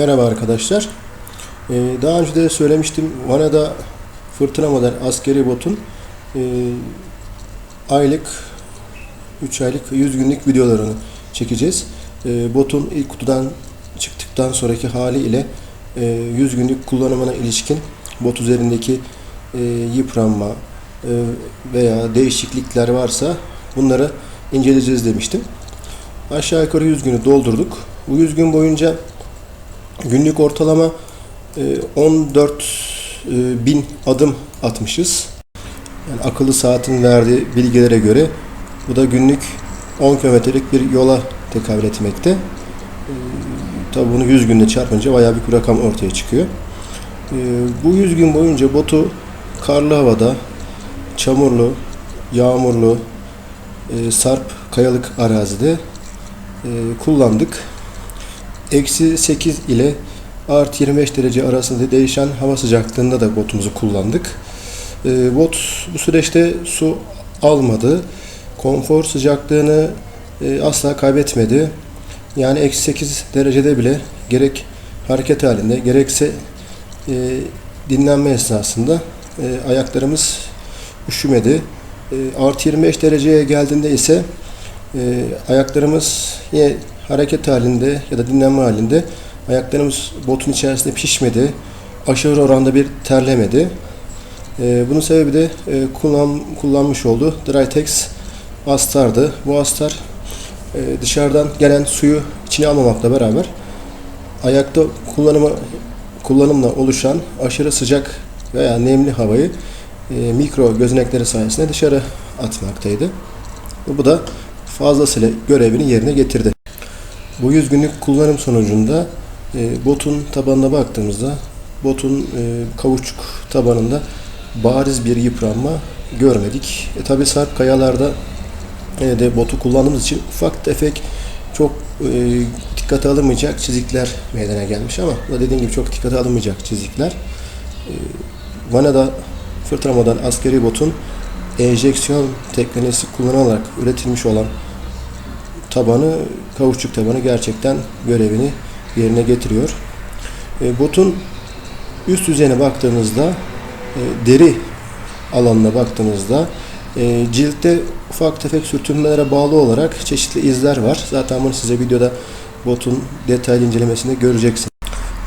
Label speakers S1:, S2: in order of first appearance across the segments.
S1: Merhaba arkadaşlar. Ee, daha önce de söylemiştim. Vana'da fırtına model askeri botun e, aylık 3 aylık 100 günlük videolarını çekeceğiz. E, botun ilk kutudan çıktıktan sonraki hali ile e, 100 günlük kullanımına ilişkin bot üzerindeki e, yıpranma e, veya değişiklikler varsa bunları inceleyeceğiz demiştim. Aşağı yukarı 100 günü doldurduk. Bu 100 gün boyunca günlük ortalama e, 14 e, bin adım atmışız. Yani akıllı saatin verdiği bilgilere göre bu da günlük 10 kilometrelik bir yola tekabül etmekte. E, Tabi bunu 100 günde çarpınca bayağı bir rakam ortaya çıkıyor. E, Bu 100 gün boyunca botu karlı havada, çamurlu, yağmurlu, e, sarp kayalık arazide e, kullandık. Eksi 8 ile artı 25 derece arasında değişen hava sıcaklığında da botumuzu kullandık. E, bot bu süreçte su almadı. Konfor sıcaklığını e, asla kaybetmedi. Yani eksi 8 derecede bile gerek hareket halinde gerekse e, dinlenme esnasında e, ayaklarımız üşümedi. E, artı 25 dereceye geldiğinde ise e, ayaklarımız yine hareket halinde ya da dinlenme halinde ayaklarımız botun içerisinde pişmedi. Aşırı oranda bir terlemedi. E, bunun sebebi de e, kullan, kullanmış olduğu Drytex astardı. Bu astar e, dışarıdan gelen suyu içine almamakla beraber ayakta kullanımı kullanımla oluşan aşırı sıcak veya nemli havayı e, mikro gözenekleri sayesinde dışarı atmaktaydı. Bu da fazlasıyla görevini yerine getirdi. Bu 100 günlük kullanım sonucunda e, botun tabanına baktığımızda botun e, kauçuk tabanında bariz bir yıpranma görmedik. E, Tabi sarp kayalarda e, de botu kullandığımız için ufak tefek çok e, dikkate alınmayacak çizikler meydana gelmiş ama dediğim gibi çok dikkate alınmayacak çizikler. E, Vana'da fırtına model askeri botun enjeksiyon teknolojisi kullanılarak üretilmiş olan tabanı, kauçuk tabanı gerçekten görevini yerine getiriyor. E, botun üst yüzeyine baktığınızda e, deri alanına baktığınızda e, ciltte ufak tefek sürtünmelere bağlı olarak çeşitli izler var. Zaten bunu size videoda botun detaylı incelemesinde göreceksiniz.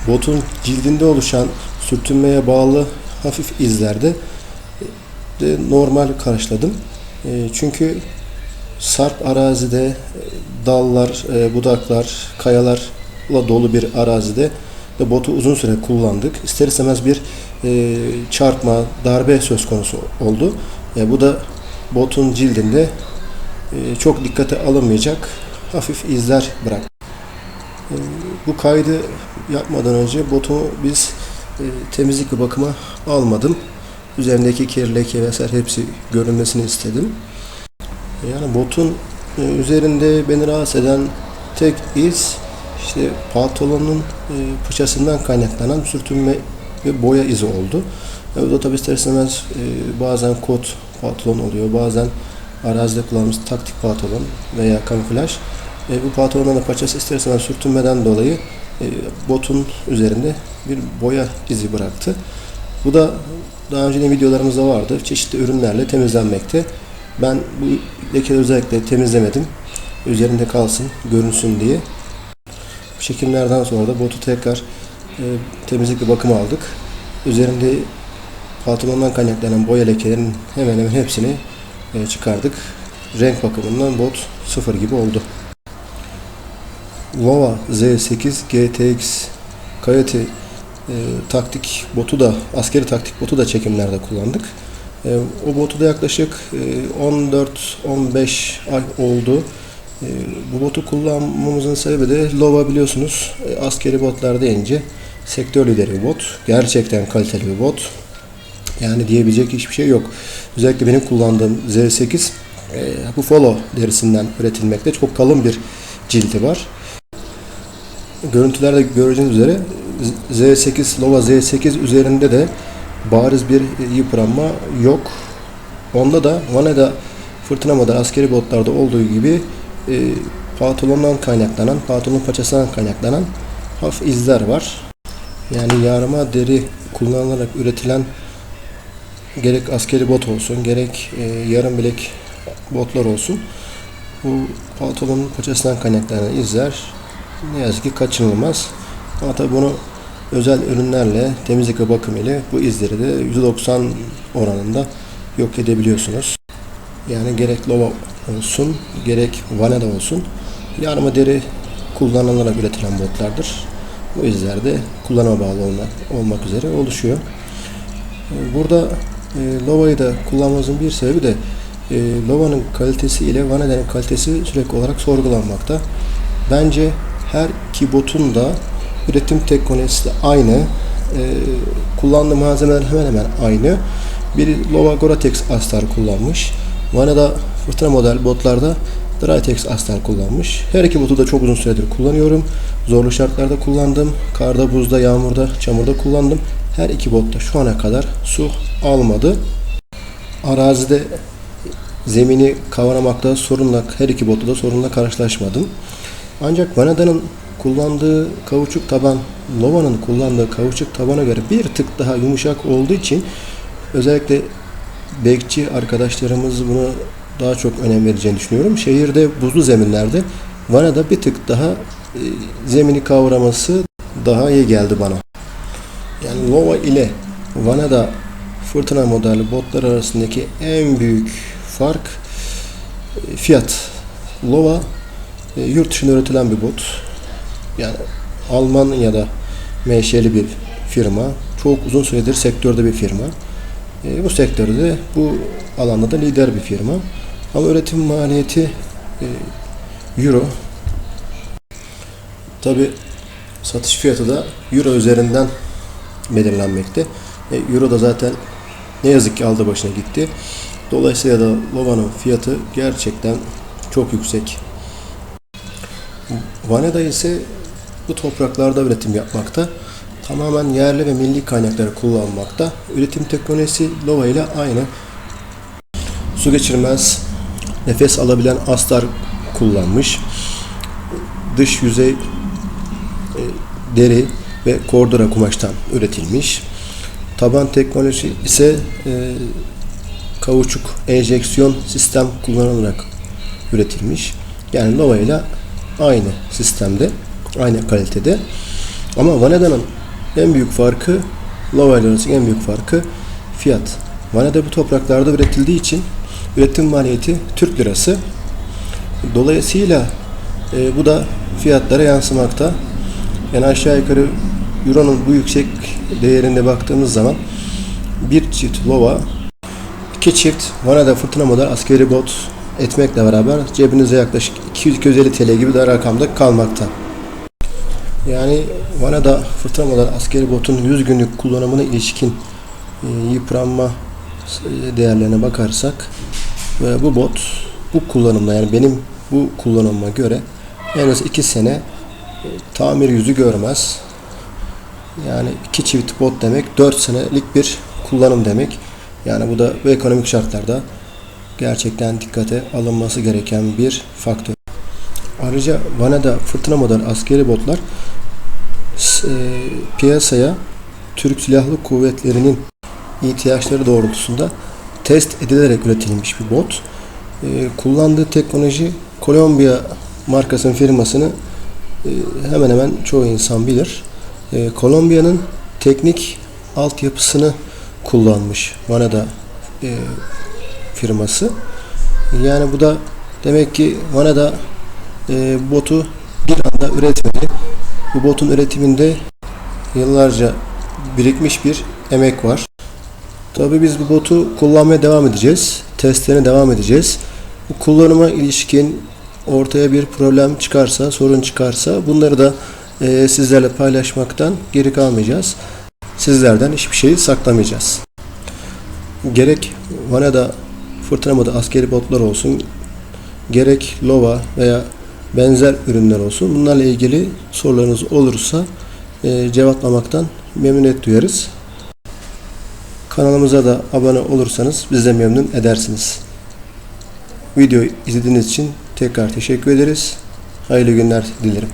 S1: Botun cildinde oluşan sürtünmeye bağlı hafif izlerde de normal karşıladım. Çünkü sarp arazide e, dallar, e, budaklar, kayalarla dolu bir arazide ve botu uzun süre kullandık. İster istemez bir e, çarpma, darbe söz konusu oldu. Bu da botun cildinde çok dikkate alınmayacak hafif izler bıraktı. Bu kaydı yapmadan önce botumu biz temizlik ve bakıma almadım. Üzerindeki kir, leke vesaire hepsi görünmesini istedim. Yani botun e, üzerinde beni rahatsız eden tek iz işte pantolonun e, fıçasından kaynaklanan sürtünme ve boya izi oldu. E, bu da tabi ister istemez bazen kot pantolon oluyor, bazen arazide kullandığımız taktik pantolon veya kamuflaj. E, bu pantolonun da paçası ister istemez sürtünmeden dolayı e, botun üzerinde bir boya izi bıraktı. Bu da daha önce videolarımızda vardı. Çeşitli ürünlerle temizlenmekte. Ben bu lekeleri özellikle temizlemedim. Üzerinde kalsın, görünsün diye. Çekimlerden sonra da botu tekrar e, temizlik ve bakım aldık. Üzerinde pantolondan kaynaklanan boya lekelerinin hemen hemen hepsini e, çıkardık. Renk bakımından bot sıfır gibi oldu. Lova Z8 GTX Coyote e, taktik botu da askeri taktik botu da çekimlerde kullandık. E, o botu da yaklaşık e, 14-15 ay oldu. E, bu botu kullanmamızın sebebi de Lova biliyorsunuz e, askeri botlar deyince sektör lideri bir bot. Gerçekten kaliteli bir bot. Yani diyebilecek hiçbir şey yok. Özellikle benim kullandığım Z8 e, Buffalo derisinden üretilmekte. Çok kalın bir cildi var. Görüntülerde göreceğiniz üzere Z8 Lova Z8 üzerinde de bariz bir yıpranma yok. Onda da Vana'da fırtına model askeri botlarda olduğu gibi e, pantolondan kaynaklanan, pantolonun paçasından kaynaklanan hafif izler var. Yani yarma deri kullanılarak üretilen gerek askeri bot olsun, gerek e, yarım bilek botlar olsun. Bu pantolonun paçasından kaynaklanan izler ne yazık ki kaçınılmaz. Ama tabii bunu özel ürünlerle, temizlik ve bakım ile bu izleri de %90 oranında yok edebiliyorsunuz. Yani gerek lova olsun, gerek vanada olsun yarma deri kullanılarak üretilen botlardır. Bu izler de kullanıma bağlı olmak, üzere oluşuyor. Ee, Burada e, Lova'yı da kullanmamızın bir sebebi de e, Lova'nın kalitesi ile Vanada'nın kalitesi sürekli olarak sorgulanmakta. Bence her iki botun da üretim teknolojisi de aynı. E, kullandığı malzemeler hemen hemen aynı. Biri Lova Gore-Tex astar kullanmış. Vanada fırtına model botlarda Drytex astar kullanmış. Her iki botu da çok uzun süredir kullanıyorum. Zorlu şartlarda kullandım. Karda, buzda, yağmurda, çamurda kullandım. Her iki bot da şu ana kadar su almadı. Arazide zemini kavramakta sorunla, her iki botta da sorunla karşılaşmadım. Ancak Vanada'nın kullandığı kauçuk taban, Nova'nın kullandığı kauçuk tabana göre bir tık daha yumuşak olduğu için özellikle bekçi arkadaşlarımız bunu daha çok önem vereceğini düşünüyorum. Şehirde buzlu zeminlerde Vana'da bir tık daha e, zemini kavraması daha iyi geldi bana. Yani Nova ile Vana'da fırtına modeli botlar arasındaki en büyük fark e, fiyat. Lova e, yurt dışında üretilen bir bot. Yani Almanya'da menşeli bir firma. Çok uzun süredir sektörde bir firma. E, bu sektörde bu alanda da lider bir firma. Ama üretim maliyeti e, euro. Tabi satış fiyatı da euro üzerinden belirlenmekte. E, euro da zaten ne yazık ki aldı başına gitti. Dolayısıyla da Lova'nın fiyatı gerçekten çok yüksek. Vaneda ise bu topraklarda üretim yapmakta. Tamamen yerli ve milli kaynakları kullanmakta. Üretim teknolojisi Lova ile aynı. Su geçirmez, nefes alabilen astar kullanmış. Dış yüzey e, deri ve kordura kumaştan üretilmiş. Taban teknoloji ise e, kauçuk enjeksiyon sistem kullanılarak üretilmiş. Yani Nova ile aynı sistemde, aynı kalitede. Ama Vanada'nın en büyük farkı, ile arasındaki en büyük farkı fiyat. Vanada bu topraklarda üretildiği için üretim maliyeti Türk lirası. Dolayısıyla e, bu da fiyatlara yansımakta. Yani aşağı yukarı Euro'nun bu yüksek değerine baktığımız zaman bir çift lova, iki çift Vanada fırtına model askeri bot etmekle beraber cebinize yaklaşık 200-250 TL gibi de rakamda kalmakta. Yani Vanada fırtına model askeri botun 100 günlük kullanımına ilişkin e, yıpranma e, değerlerine bakarsak ve bu bot bu kullanımda yani benim bu kullanıma göre en az 2 sene e, tamir yüzü görmez. Yani iki çift bot demek 4 senelik bir kullanım demek. Yani bu da bu ekonomik şartlarda gerçekten dikkate alınması gereken bir faktör. Ayrıca Vanada fırtına model askeri botlar piyasaya Türk Silahlı Kuvvetleri'nin ihtiyaçları doğrultusunda test edilerek üretilmiş bir bot. E, kullandığı teknoloji Kolombiya markasının firmasını e, hemen hemen çoğu insan bilir. E, Kolombiya'nın teknik altyapısını kullanmış Vanada e, firması. Yani bu da demek ki Vanada e, botu bir anda üretmedi. Bu botun üretiminde yıllarca birikmiş bir emek var. Tabii biz bu botu kullanmaya devam edeceğiz. Testlerine devam edeceğiz. Bu kullanıma ilişkin ortaya bir problem çıkarsa, sorun çıkarsa bunları da e, sizlerle paylaşmaktan geri kalmayacağız. Sizlerden hiçbir şeyi saklamayacağız. Gerek Vanada fırtına modu askeri botlar olsun, gerek Lova veya benzer ürünler olsun. Bunlarla ilgili sorularınız olursa e, cevaplamaktan memnuniyet duyarız. Kanalımıza da abone olursanız bizi de memnun edersiniz. Videoyu izlediğiniz için tekrar teşekkür ederiz. Hayırlı günler dilerim.